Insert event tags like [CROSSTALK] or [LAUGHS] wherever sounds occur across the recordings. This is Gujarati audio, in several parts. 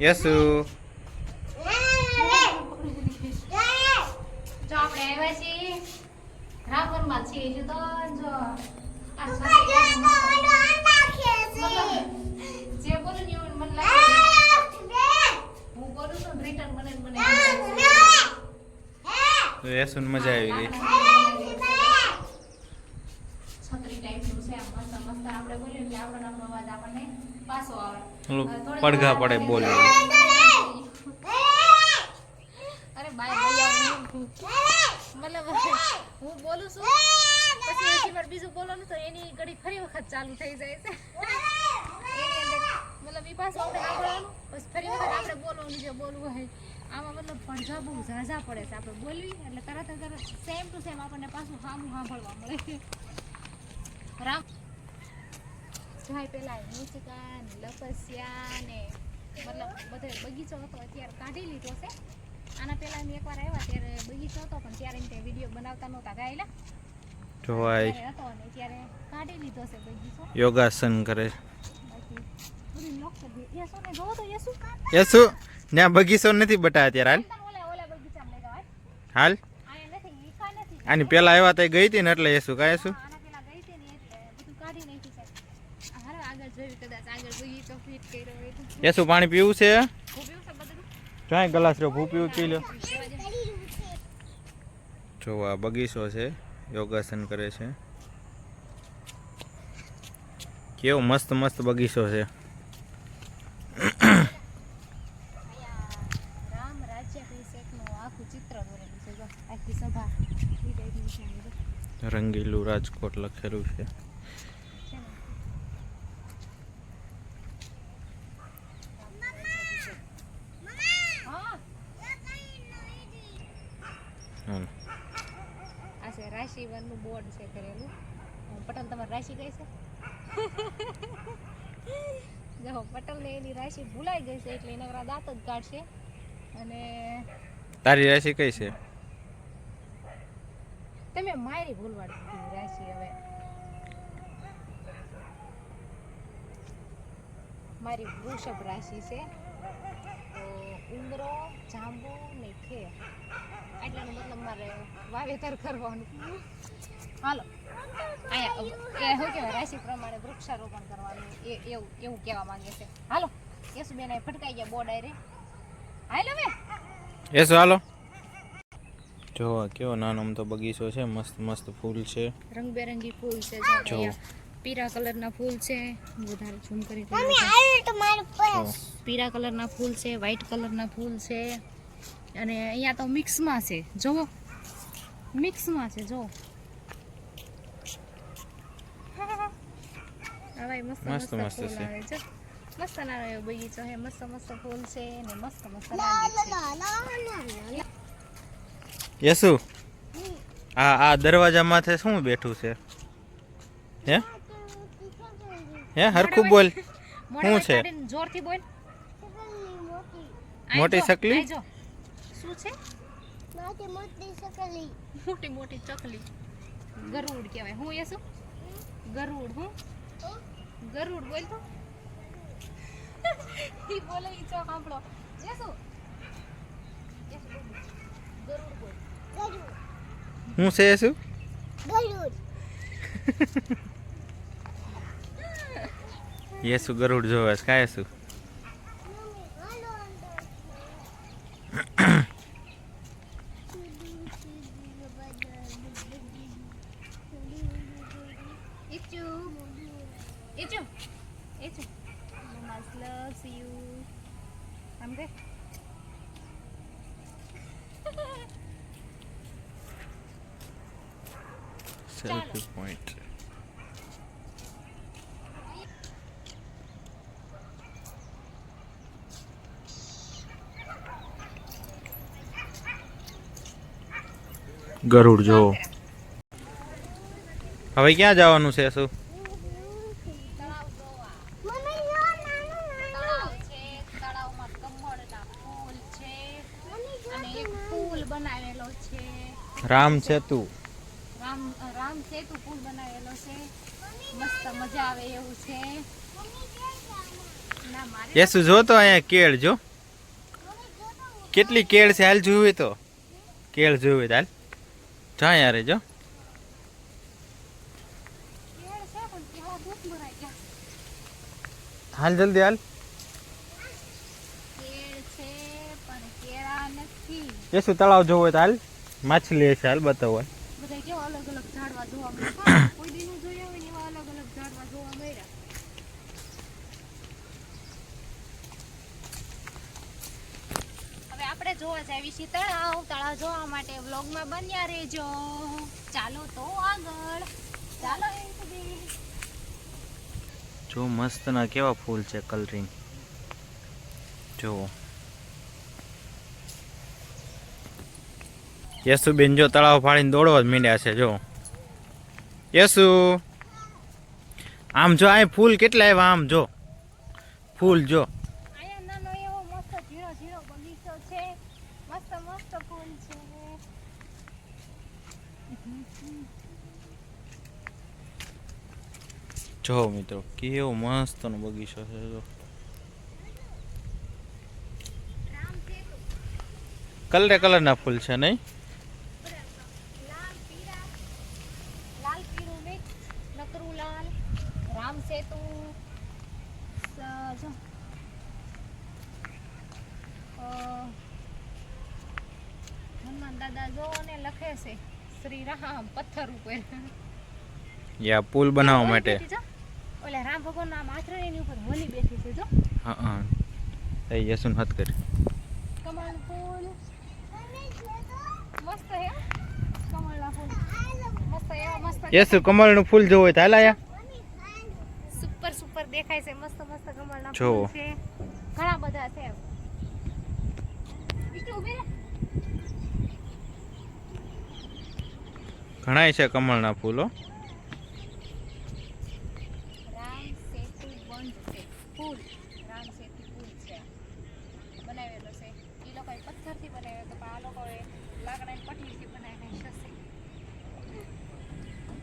યસુ. જો આપણે આવ્યા છીએ. રાવણમાં છીએ જો તો જો. જે બોલું ને એવું મને લાગે હું બોલું છું રિટર્ન મને મને લાગે. મજા આવી ગઈ છત્રી ટાઈપનું છે આમ મસ્ત મસ્ત આપણે બોલીએ એટલે આપણો આપણો અવાજ આપણને પાછો આવે. ઓલું હવે થોડીક પડઘા પડે બોલ. અરે બાય ભૈયા મતલબ હું બોલું છું. પછી હજી વાર બીજું બોલવાનું તો એની ઘડી ફરી વખત ચાલુ થઈ જાય છે. એની અંદર મતલબ ઈ પાછું આપણે સાંભળવાનું પછી ફરી વખત આપણે બોલવાનું જે બોલવું હોય. આમાં મતલબ પડઘા બહુ ઝાઝા પડે છે આપણે બોલવી એટલે તરત તરત સેમ ટુ સેમ આપણને પાછું સામું સાંભળવા મળે. રામ. જાય પેલા નીચકા લપસ્યા ને મતલબ બધો બગીચો હતો અત્યારે કાઢી લીધો છે. આના પહેલા અમે એકવાર આવ્યા ત્યારે બગીચો હતો પણ ત્યારે તે વીડિયો બનાવતા નહોતા ગાયેલા. જોવાય હતો ને ત્યારે કાઢી લીધો છે બગીચો. યોગાસન કરે. યસુ ત્યાં બગીચો નથી બતાવ્યા ત્યારે હાલ? હાલ? આની પેલા આવ્યા તો ગઈ હતી ને એટલે યસુ કાંઈ યસુ હા, આના પેલા ગઈ હતી ને એટલે બધું કાઢી નાખ્યું છે આ હાલો આગળ જોયું કદાચ આગળ બગીચો ફિટ કર્યો હોય તો યસુ પાણી પીવું છે? ક્યાંય ગ્લાસ રહ્યો? ભૂ પીવું પી લો. જો, આ બગીચો છે. યોગાસન કરે છે. કેવો મસ્ત મસ્ત બગીચો છે. રંગીલું રાજકોટ લખેલું છે છે ને? હા, હમ. આ છે કરેલું. પટલ તમારી રાશિ ગઈ છે? [LAUGHS] જો પટેલને એની રાશિ ભૂલાઈ ગઈ છે એટલે એના દાંત જ કાઢશે. અને તારી રાશિ કઈ છે? તમે મારી ભૂલવાડી રાશિ હવે. મારી વૃષભ રાશિ છે. ઉંદરો જાંબુ ને ખેર. એટલાનો મતલબ મારે વાવેતર કરવાનું. હાલો. અહીંયા શું કહેવાય રાશિ પ્રમાણે વૃક્ષારોપણ કરવાનું. એ એવું એવું કહેવા માંગે છે. હાલો. યશુબેન અહીં ફટકાઈ ગયા બોર્ડ આયરે. હાલો બે યશુ હાલો. જો કેવો નાનો તો બગીચો છે. મસ્ત મસ્ત ફૂલ છે. રંગબેરંગી ફૂલ છે જો. પીળા કલરના ફૂલ છે. વધારે ઝૂમ કરી પીરા કલરના ફૂલ છે વ્હાઈટ કલરના ફૂલ છે. અને અહીંયા તો મિક્સમાં છે. જુઓ મિક્સમાં છે જુઓ હા ભાઈ મસ્ત મસ્ત છે. મસ્ત નાનો બગીચો છે મસ્ત મસ્ત ફૂલ છે ને મસ્ત મસ્ત યસુ આ આ દરવાજા માથે શું બેઠું છે? હે? હે હરખું બોલ. મોઢામાં છે? કાઢીને જોરથી બોલ. આઈ મોટી જો, ચકલી? આઈ જો. શું છે? મોટી મોટી ચકલી. ગરુડ કહેવાય. હું એ શું? ગરુડ હું? ગરુડ બોલ તો. ઈ બોલે ઈ ચો સાંભળો. એ શું? એ શું બોલ? ગરુડ બોલ. શું? છે [LAUGHS] યસુ ગરુડ જોવે છે કાંઈ યસુ Selfie Ichu. ગરુડ જો હવે ક્યાં જવાનું છે શું તળાવ જોવા. તળાવ છે. તળાવમાં કમળના ફૂલ છે. અને એક પુલ બનાવેલો છે. રામ સેતુ રામ રામ સેતુ પુલ બનાવેલો છે. મસ્ત મજા આવે એવું છે. યસુ જો તો અહીંયા કેળ જો કેટલી કેળ છે હાલ જોયું તો કેળ જોયું તો હાલ જા યારે જો. કેળ છે પણ કેળા દૂધ ભરાઈ ગયા હાલ જલ્દી હાલ. કેળ છે પણ કેળા નથી એ શું તળાવ જોવું હોય તો હાલ. માછલી હશે હાલ બતાવો બધા કેવા અલગ અલગ ઝાડવા જોવા કોઈ [COUGHS] દીનું જોયા હોય ને એવા અલગ અલગ ઝાડવા જોવા મળ્યા હવે આપણે જોવા જાવી છીએ તળાવ. તળાવ જોવા માટે વ્લોગમાં બન્યા રહેજો. ચાલો તો આગળ. ચાલો જો મસ્ત ના કેવા ફૂલ છે કલરિંગ જો. યસુ બેન જો તળાવ ફાડીને દોડવા જ મીંડ્યા છે, જો. યસુ! આમ જો આ ફૂલ કેટલા આવ્યા આમ જો. ફૂલ જો અહીંયા નાનો એવો મસ્ત ઝીણો ઝીણો બગીચો છે મસ્ત મસ્ત ફૂલ છે જો મિત્રો? કેવો મસ્ત નો બગીચો છે જો. કલરે કલરના ફૂલ છે નહીં? હનુમાન દાદા જો ને લખે છે શ્રી રામ પથ્થર ઉપર. યા પુલ બનાવવા માટે. ઓલા રામ ભગવાન નામ આચરે એની ઉપર હોલી બેઠી છે જો. હા હા. એ યસુન હાથ કર. કમળ ફૂલ. મસ્ત હે. કમળના ફૂલ. મસ્ત હે મસ્ત. યસુ કમળનું ફૂલ જોવું તો હાલ સુપર સુપર દેખાય છે મસ્ત મસ્ત કમળના. ફૂલ છે. ઘણા બધા છે. ઊભી ઘણાય છે કમળના ફૂલો રામ સેતુ બંધ છે પુલ રામ સેતુ પુલ છે. બનાવેલો છે. એ લોકોએ પથ્થરથી બનાવ્યો તો પણ આ લોકોએ લાકડાની પટલીથી બનાવીને છે.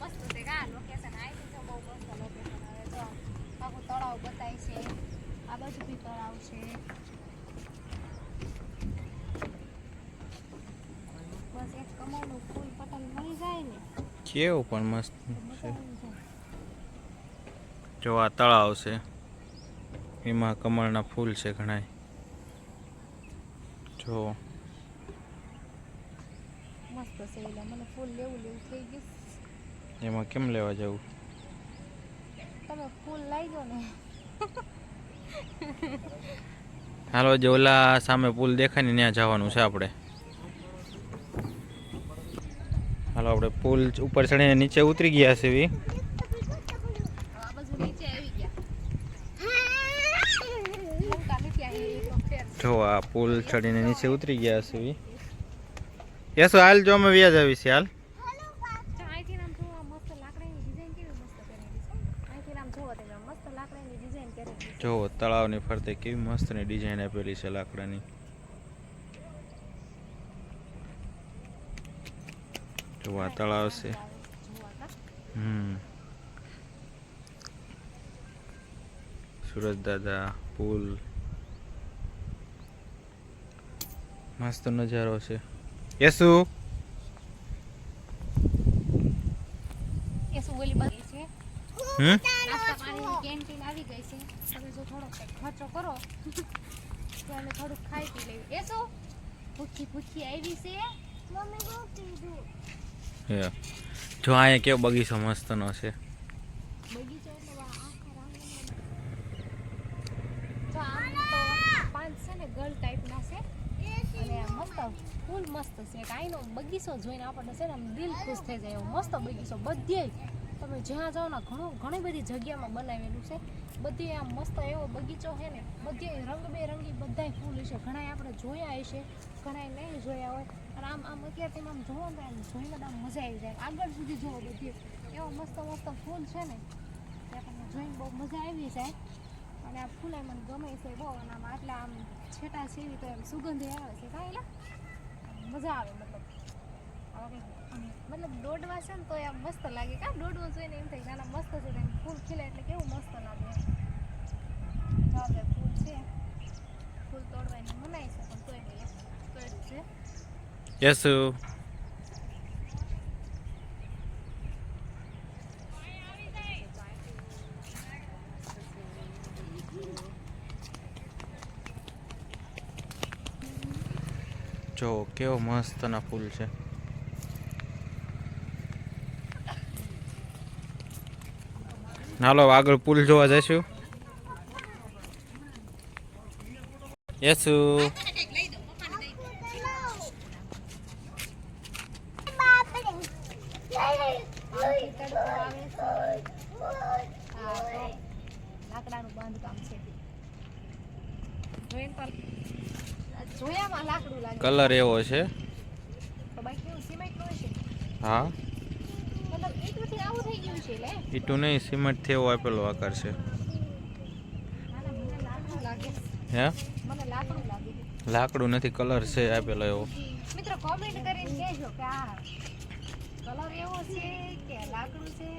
મસ્ત છે કા લોકેશન આવી છે બહુ મસ્ત લોકેશન હવે તો આખું તળાવ બતાય છે. આ બાજુ બી તળાવ છે. બસ એક કમળનું ફૂલ પટલ મળી જાય ને. કેવું પણ મસ્ત છે. આવી જો આ તળાવ છે. એમાં કમળના ફૂલ છે ઘણાય. જો. એમાં કેમ લેવા જવું? તમે ફૂલ લઈ જાઓ ને. હાલો જે ઓલા સામે પુલ દેખાય ને ત્યાં જવાનું છે આપણે. હાલો આપણે પુલ ઉપર ચડીને નીચે ઉતરી ગયા છે વી આ બાજુ નીચે આવી ગયા લંકા નથી આવી એટલો ફેર છે. જો આ પુલ ચડીને નીચે ઉતરી ગયા છે યસ હાલ જો અમે વ્યાજ આવી છે હાલ. જો તળાવની ડિઝાઇન કેવી મસ્ત ફરતે કેવી મસ્તની ડિઝાઇન આપેલી છે લાકડાની. જો આ તળાવ છે. જોવા હમ. સુરત દાદા પુલ. મસ્ત નજારો છે. યસુ. યસુ બોલી બાકી છે. હમ? નાસ્તા પાણીની કેન્ટીન આવી ગઈ છે. તમે જો થોડોક ખર્ચો કરો. તો અમે થોડુંક ખાઈ પી લેવી યસુ ભૂખી ભૂખી આવી છે. મમ્મી કીધું Yeah. જો અહીંયા કેવો બગીચો મસ્તનો છે. બગીચો એટલે આખા રામ તો પાંચ છે ને ગર્લ ટાઈપના છે. અને મસ્ત ફૂલ મસ્ત છે. કાંઈનો બગીચો જોઈને આપણને છે ને આમ દિલ ખુશ થઈ જાય એવો મસ્ત બગીચો. બધે તમે જ્યાં જાઓ ને ઘણું ઘણી બધી જગ્યામાં બનાવેલું છે. બધી આમ મસ્ત એવો બગીચો છે ને, બધે રંગબેરંગી બધાય ફૂલ છે ઘણાય આપણે જોયા હશે, ઘણાય નહીં જોયા હોય. અને આમ આમ અત્યારથી આમ જોવો ને આમ જોઈને આમ મજા આવી જાય. આગળ સુધી જોવો બધી. એવો મસ્ત મસ્ત ફૂલ છે ને આપણને જોઈને બહુ મજા આવી જાય. અને આ ફૂલે મને ગમે છે બહુ. અને આમ આટલા આમ છેટા સીવી તો એમ સુગંધ આવે છે. કાંઈ મજા આવે મતલબ. મતલબ દોડવા છે ને તો એમ મસ્ત લાગે. કા દોડવું જોઈને એમ થાય નાના મસ્ત છે એમ ફૂલ ખીલે એટલે કેવું મસ્ત લાગે. આપણે ફૂલ છે. ફૂલ તોડવાની મનાય છે પણ તોય નહીં. યસુ. જો કેવો મસ્ત ના ફૂલ છે. હાલો આગળ પુલ જોવા જઈશું. યસુ આમથી તડકો આવે છે. હા, તો લાકડાનું બાંધકામ છે જોઈને તો જોયામાં લાકડું લાગે કલર એવો છે. હા. મતલબ ઈંટોથી આવું થઈ ગયું છે લે. ઈટું નહીં સિમેન્ટથી એવો આપેલો આકાર છે. હે? મને લાકડું લાગે. લાકડું નથી કલર છે આપેલો એવો. મિત્રો કોમેન્ટ કરીને કહેજો કે આ કલર એવો છે કે લાકડું છે?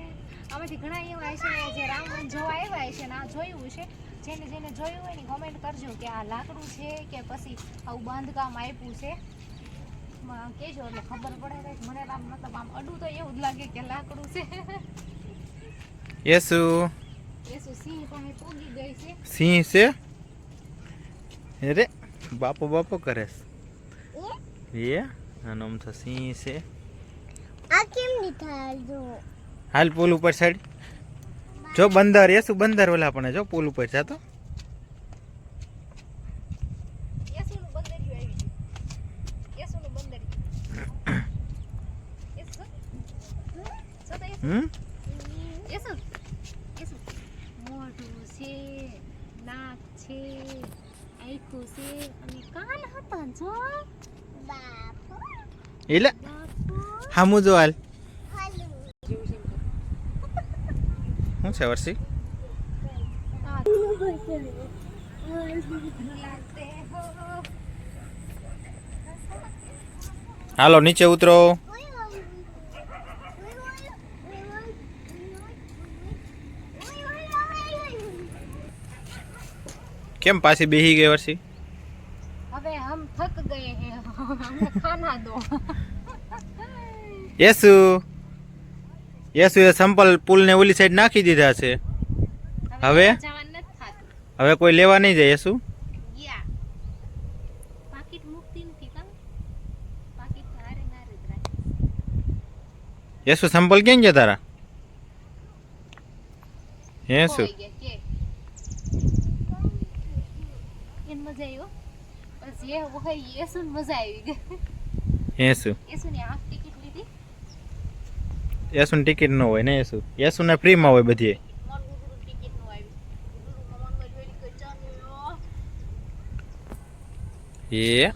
આમાંથી ઘણા એવા છે જે રામ જોવા આવ્યા છે ને આ જોયું છે જેને જેને જોયું હોય ને કોમેન્ટ કરજો કે આ લાકડું છે કે પછી આવું બાંધકામ આપ્યું છે. કહેજો એટલે ખબર પડે કે મને આમ મતલબ આમ અડું તો એવું જ લાગે કે લાકડું છે. યસુ. યેસુ સિંહ પાસે પૂગી ગઈ છે. સિંહ છે? અરે બાપો બાપો કરે છે. એ આનો આમ તો સિંહ છે. આ કેમ નહીં થાય જો હાલ પુલ ઉપર સાઈડ જો બંદર એસુ બંદર ઓલા પણ જો પુલ ઉપર સો તો? હમ? છે છે છે એટલે? હામુ જોવાલ હાલ હાલો શું છે વર્ષી? હાલો નીચે ઉતરો. કેમ પાછી બેહી ગઈ વર્ષી? હવે હમ થક ગયે હે ખાના દો. યસુ. યસુ એ સંપલ પુલ ને ઓલી સાઈડ નાખી દીધા છે. હવે? જવાનું નથી થાતું. હવે કોઈ લેવા નહીં જાય યસુ? ગયા. પાકીટ મુકતી નથી કા પાકીટ હારે નારે જ રાખી યસુ સંપલ ક્યાં ગયા તારા? યસુ. ખોવાઈ ગયા કે. એને મજા આવ્યો બસ એ હોય યેસુ ને મજા આવી ગઈ. યસુ. યેસુ ની હાફ ટિકિટ લીધી યસુની ટિકિટ ન હોય ને યસુ? યસુને ફ્રીમાં હોય બધી એ?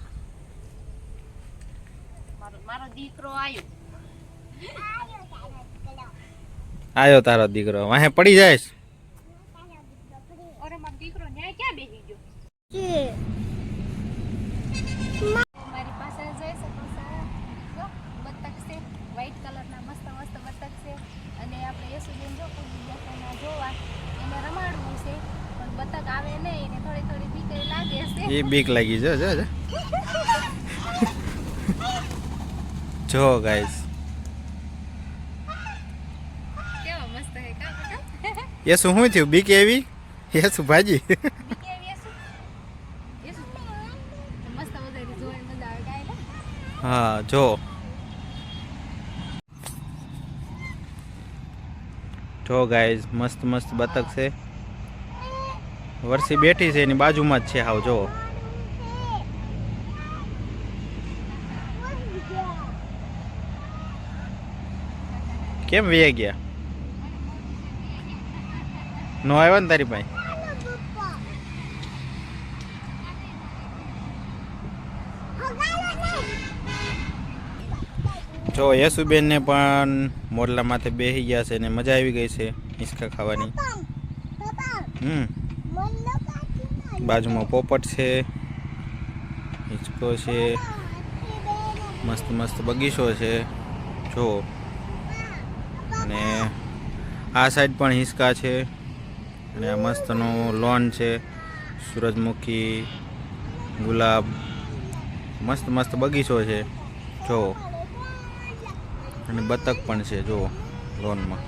આવ્યો. તારો દીકરો. વાહે પડી જાયસ અરે મારો દીકરો ન્યાય ક્યાં બેસી ગયો કે મારી પાસે જોઈ શકો છો જો બતક છે વ્હાઈટ કલરના મસ્ત મસ્ત બતક છે અને આપણે યશુબેન જો કુદી જશોના જોવા એને રમાડવું છે પણ બતક આવે નહીં એને થોડી થોડી બીક લાગે છે એ બીક લાગી જો જો જો. જો ગાઈસ એ યસુ શું થયું? બીક એવી? એ શું ભાજી? હા જો. જો ગાઈઝ મસ્ત મસ્ત બતક છે. વરસી બેઠી છે એની બાજુમાં જ છે હાવ જો. કેમ વે ગયા? નો આવ્યો ને તારી પાસે? જો યશુબેન ને પણ મોરલા માથે બેસી ગયા છે ને મજા આવી ગઈ છે હિંચકા ખાવાની. હમ. બાજુમાં પોપટ છે, હિંચકો છે, મસ્ત મસ્ત બગીચો છે. જો. અને આ સાઈડ પણ હિંચકા છે અને આ મસ્તનો લોન છે. સૂરજમુખી, ગુલાબ, મસ્ત મસ્ત બગીચો છે. જો. અને બતક પણ છે, જો, લોનમાં.